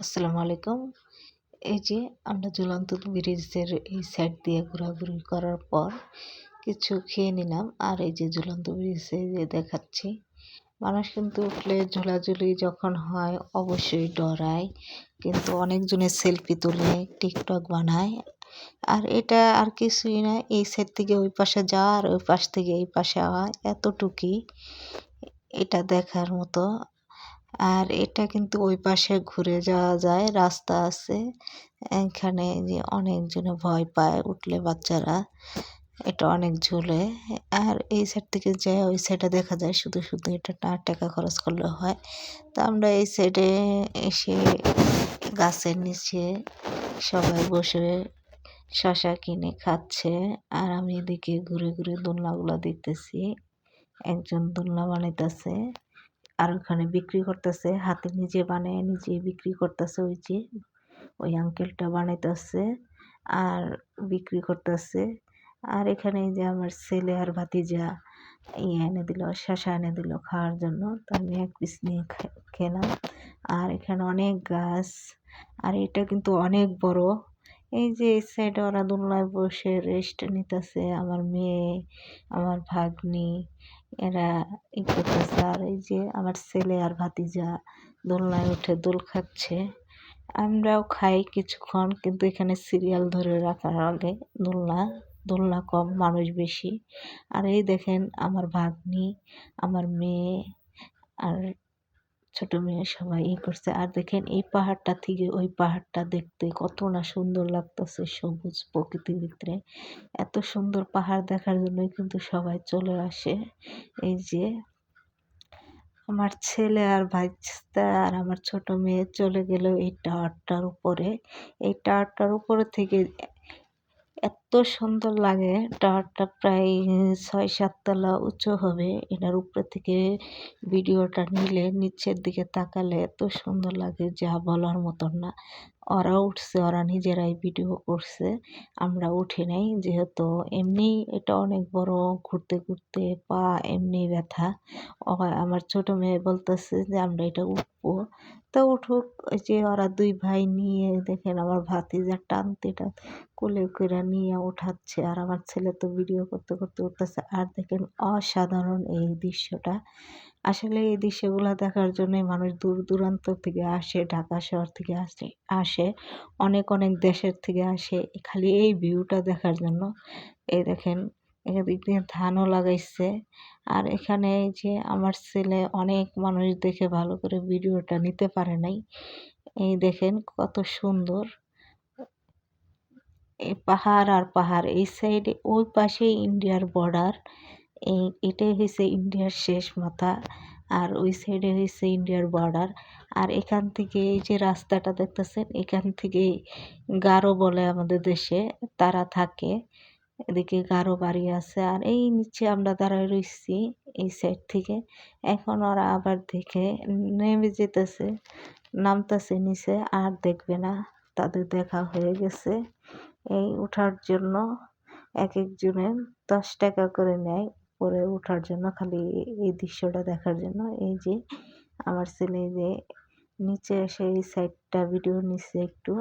আসসালামু আলাইকুম। এই যে আমরা ঝুলন্ত ব্রিজের এই সাইড দিয়ে ঘোরাঘুরি করার পর কিছু খেয়ে নিলাম। আর এই যে ঝুলন্ত ব্রিজে যে দেখাচ্ছি, মানুষ কিন্তু উঠলে ঝোলাঝুলি যখন হয় অবশ্যই ডরায়, কিন্তু অনেকজনের সেলফি তুলে টিকটক বানায়। আর এটা আর কিছুই না, এই সাইড থেকে ওই পাশে যাওয়া আর ওই পাশ থেকে এই পাশে আওয়া, এতটুকুই। এটা দেখার মতো আর এটা কিন্তু ওই পাশে ঘুরে যাওয়া যায়, রাস্তা আছে। এখানে যে অনেকজনে ভয় পায় উঠলে বাচ্চারা, এটা অনেক ঝুলে। আর এই সাইড থেকে যায় ওই সাইডে দেখা যায় শুধু শুধু এটা না, টাকা খরচ করলে হয়। তো আমরা এই সাইডে এসে গাছের নিচে সবাই বসে শশা কিনে খাচ্ছে। আর আমি এদিকে ঘুরে ঘুরে দোলনাগুলো দেখতেছি। একজন দোলনা বানাইতেছে। আর ওখানে বিক্রি করতেছে, হাতে নিজে বানায় নিজে বিক্রি করতেছে ওই যে, ওই আঙ্কেলটা বানাইতেছে আর বিক্রি করতেছে। আর এখানে যে আমার ছেলে আর ভাতিজা ইয়ে এনে দিল শশা এনে দিল খাওয়ার জন্য। তো আমি এক পিস নিয়ে খেলাম। আর এখানে অনেক গাছ, আর এটা কিন্তু অনেক বড়। এই যে এই সাইডে ওরা দোলনায় বসে রেস্ট নিতেছে, আমার মেয়ে, আমার ভাগ্নি, এরা ই করতেছে। আর এই যে আমার ছেলে আর ভাতিজা দোলনায় উঠে দোল খাচ্ছে। আমরাও খাই কিছুক্ষণ, কিন্তু এখানে সিরিয়াল ধরে রাখার আগে দোলনা দোলনা কম, মানুষ বেশি। আর এই দেখেন আমার ভাগ্নি, আমার মেয়ে, আর ছোট মেয়ে সবাই ই করছে। আর দেখেন এই পাহাড়টা থেকে ওই পাহাড়টা দেখতে কত না সুন্দর লাগতেছে সবুজ প্রকৃতির ভিতরে। এত সুন্দর পাহাড় দেখার জন্যই কিন্তু সবাই চলে আসে। এই যে আমার ছেলে আর ভাইস্তা আর আমার ছোট মেয়ে চলে গেল এই টাওয়ারটার উপরে। এই টাওয়ারটার উপরে থেকে এত সুন্দর লাগে। টাওয়ারটা প্রায় ছয় সাততলা উঁচু হবে। এটার উপরে থেকে ভিডিওটা নিলে নিচের দিকে তাকালে এত সুন্দর লাগে যা বলার মতন না। ওরা উঠছে, ওরা নিজেরাই ভিডিও করছে। আমরা উঠি নাই যেহেতু এমনি এটা অনেক বড় ঘুরতে ঘুরতে পা এমনি ব্যথা। আমার ছোট মেয়ে বলতেছে যে, আমরা এটা উঠবো। তো উঠুক, ওই যে ওরা দুই ভাই নিয়ে দেখেন আমার ভাতিজা টানতে টান কোলে করে নিয়ে উঠাচ্ছে আর আমার ছেলে তো ভিডিও করতে করতে উঠতেছে। আর দেখেন অসাধারণ এই দৃশ্যটা। আসলে এই দৃশ্যগুলো দেখার জন্যই মানুষ দূর দূরান্ত থেকে আসে, ঢাকা শহর থেকে আসে আসে, অনেক অনেক দেশের থেকে আসে। খালি এই ভিউটা দেখার জন্য। এই দেখেন দিয়ে ধানও লাগাইছে। আর এখানে এই যে আমার ছেলে অনেক মানুষ দেখে ভালো করে ভিডিওটা নিতে পারে নাই। এই দেখেন কত সুন্দর। পাহাড় আর পাহাড়, এই সাইডে ওই পাশে ইন্ডিয়ার বর্ডার এই এটাই হয়েছে ইন্ডিয়ার শেষ মাথা আর ওই সাইডে হয়েছে ইন্ডিয়ার বর্ডার আর এখান থেকে এই যে রাস্তাটা দেখতেছেন, এখান থেকে গারো বলে আমাদের দেশে, তারা থাকে, এদিকে গারো বাড়ি আছে আর এই নিচে আমরা দাঁড়ায় রয়েছি এই সাইড থেকে, এখন ওরা আবার দেখে নেমে যেতেছে, নামতেছে নিচে, আর দেখবে না, তাদের দেখা হয়ে গেছে। এই ওঠার জন্য এক একজনের দশ টাকা করে নেয় উপরে ওঠার জন্য, খালি এই দৃশ্যটা দেখার জন্য। এই যে আমার ছেলে যে নিচে এসে এই সাইডটা ভিডিও নিচ্ছে একটু।